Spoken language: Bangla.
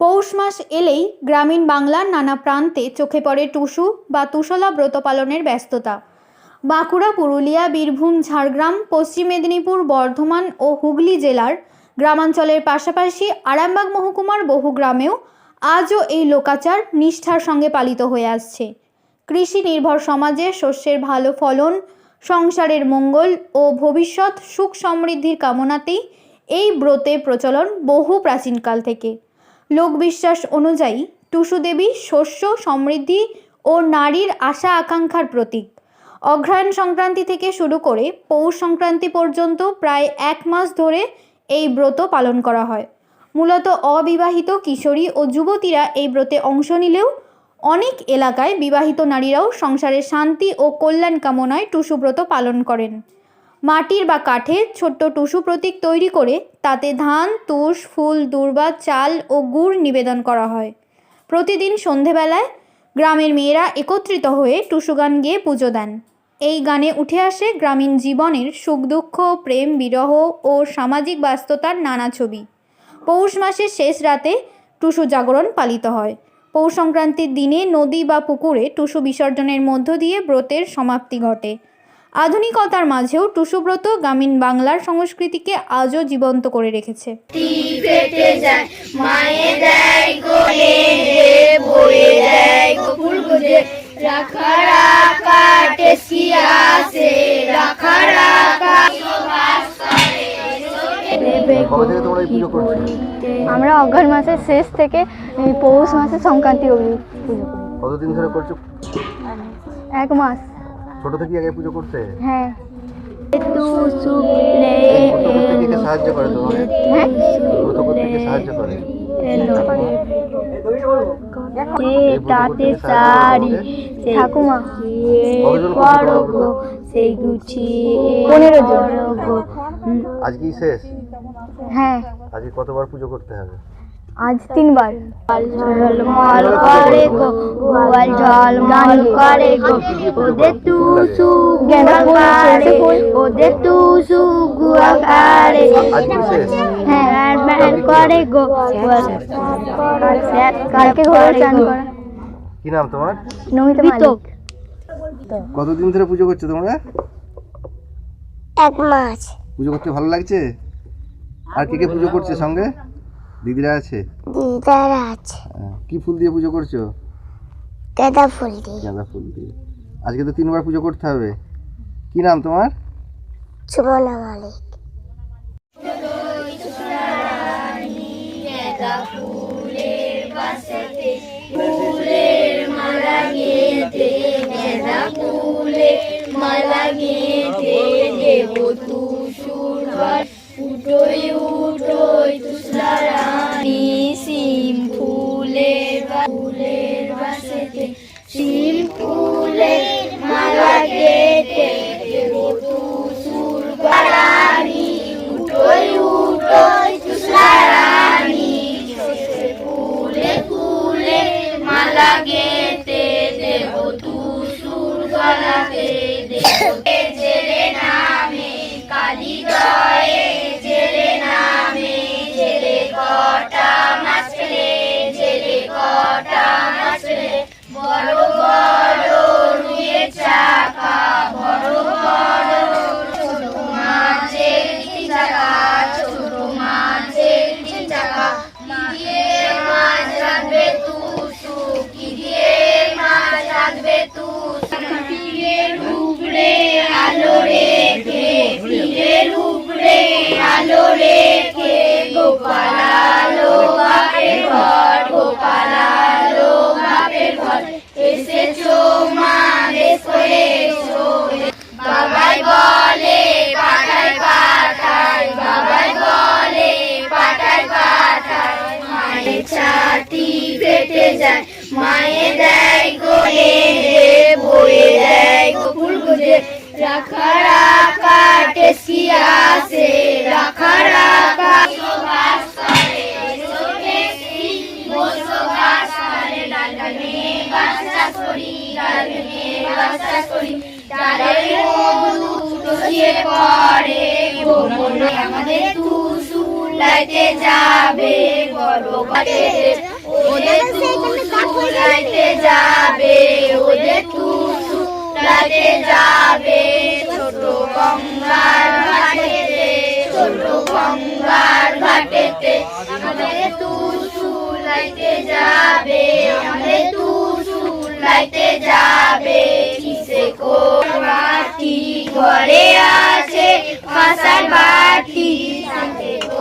পৌষ মাস এলেই গ্রামীণ বাংলার নানা প্রান্তে চোখে পড়ে টুসু বা তুষলা ব্রত পালনের ব্যস্ততা। বাঁকুড়া, পুরুলিয়া, বীরভূম, ঝাড়গ্রাম, পশ্চিম মেদিনীপুর, বর্ধমান ও হুগলি জেলার গ্রামাঞ্চলের পাশাপাশি আরামবাগ মহকুমার বহু গ্রামেও আজও এই লোকাচার নিষ্ঠার সঙ্গে পালিত হয়ে আসছে। কৃষি নির্ভর সমাজে শস্যের ভালো ফলন, সংসারের মঙ্গল ও ভবিষ্যৎ সুখ সমৃদ্ধির কামনাতেই এই ব্রতের প্রচলন বহু প্রাচীনকাল থেকে। লোকবিশ্বাস অনুযায়ী টুসু দেবী শস্য, সমৃদ্ধি ও নারীর আশা আকাঙ্ক্ষার প্রতীক। অগ্রহায়ণ সংক্রান্তি থেকে শুরু করে পৌষ সংক্রান্তি পর্যন্ত প্রায় এক মাস ধরে এই ব্রত পালন করা হয়। মূলত অবিবাহিত কিশোরী ও যুবতীরা এই ব্রতে অংশ নিলেও অনেক এলাকায় বিবাহিত নারীরাও সংসারের শান্তি ও কল্যাণ কামনায় টুসু ব্রত পালন করেন। মাটির বা কাঠের ছোট্ট টুসু প্রতীক তৈরি করে তাতে ধান, তুষ, ফুল, দূর্বা, চাল ও গুড় নিবেদন করা হয়। প্রতিদিন সন্ধেবেলায় গ্রামের মেয়েরা একত্রিত হয়ে টুসু গান গেয়ে পুজো দেন। এই গানে উঠে আসে গ্রামীণ জীবনের সুখ, দুঃখ, প্রেম, বিরহ ও সামাজিক ব্যস্ততার নানা ছবি। পৌষ মাসের শেষ রাতে টুসু জাগরণ পালিত হয়। পৌষ সংক্রান্তির দিনে নদী বা পুকুরে টুসু বিসর্জনের মধ্য দিয়ে ব্রতের সমাপ্তি ঘটে। আধুনিকতার মাঝেও টুসুব্রত গ্রামীণ বাংলার সংস্কৃতিকে আজও জীবন্ত করে রেখেছে। আমরা অঘ্রাণ মাসের শেষ থেকে পৌষ মাসের সংক্রান্তি পুজো কতদিন ধরে করছ? এক মাস। ছোট থেকে আগে পুজো করতে? হ্যাঁ। সাহায্য করে তোমাকে হ্যাঁ। ব্রত করতে সাহায্য? ঠাকুমা তোমরা সেই গুছিয়ে পনেরো জন শেষ হ্যাঁ। আজকে কতবার পুজো করতে হবে? আজ তিনবার। ঝলমল করে গো গোয়াল ঝলমল করে গো ওদের তুসু ওদের তুসু কারে হ্যাঁ ব্যান করে গো কালকে ঘরে চান করা। কি নাম তোমার? নমিতা মালিক। কতদিন ধরে পুজো করছ তোমরা? এক মাস। পুজো করতে ভালো লাগছে? আর কে কে পুজো করছে সঙ্গে? দিদিরা আছে? দিদার আছে। হ্যাঁ, কি ফুল দিয়ে পুজো করছ? গাঁদা ফুল দিয়ে। গাঁদা ফুল দিয়ে। আজকে তো তিনবার পুজো করতে হবে। কি নাম তোমার? সুমনা মালিক। মালা গেঁথে দেব উঠোই উঠোই কুলে ফুলে মালা গেতে দেব তুসুর গলাতে যায়, মায়ে দেয় গো বয়ে দেয় গো ফুল গুজে রাখা রাখা টেসি আসে আমাদের লাইতে যাবে। বড় ওদের টুসু লাইতে যাবে, ওদের টুসু লাইতে যাবে। ছোট গঙ্গার ঘাটেতে, ছোট গঙ্গার ঘাটেতে আমাদের টুসু যাবে, আমাদের টুসু লাইতে যাবে। কিসে বাটি ঘরে আছে? কাঁসার বাটি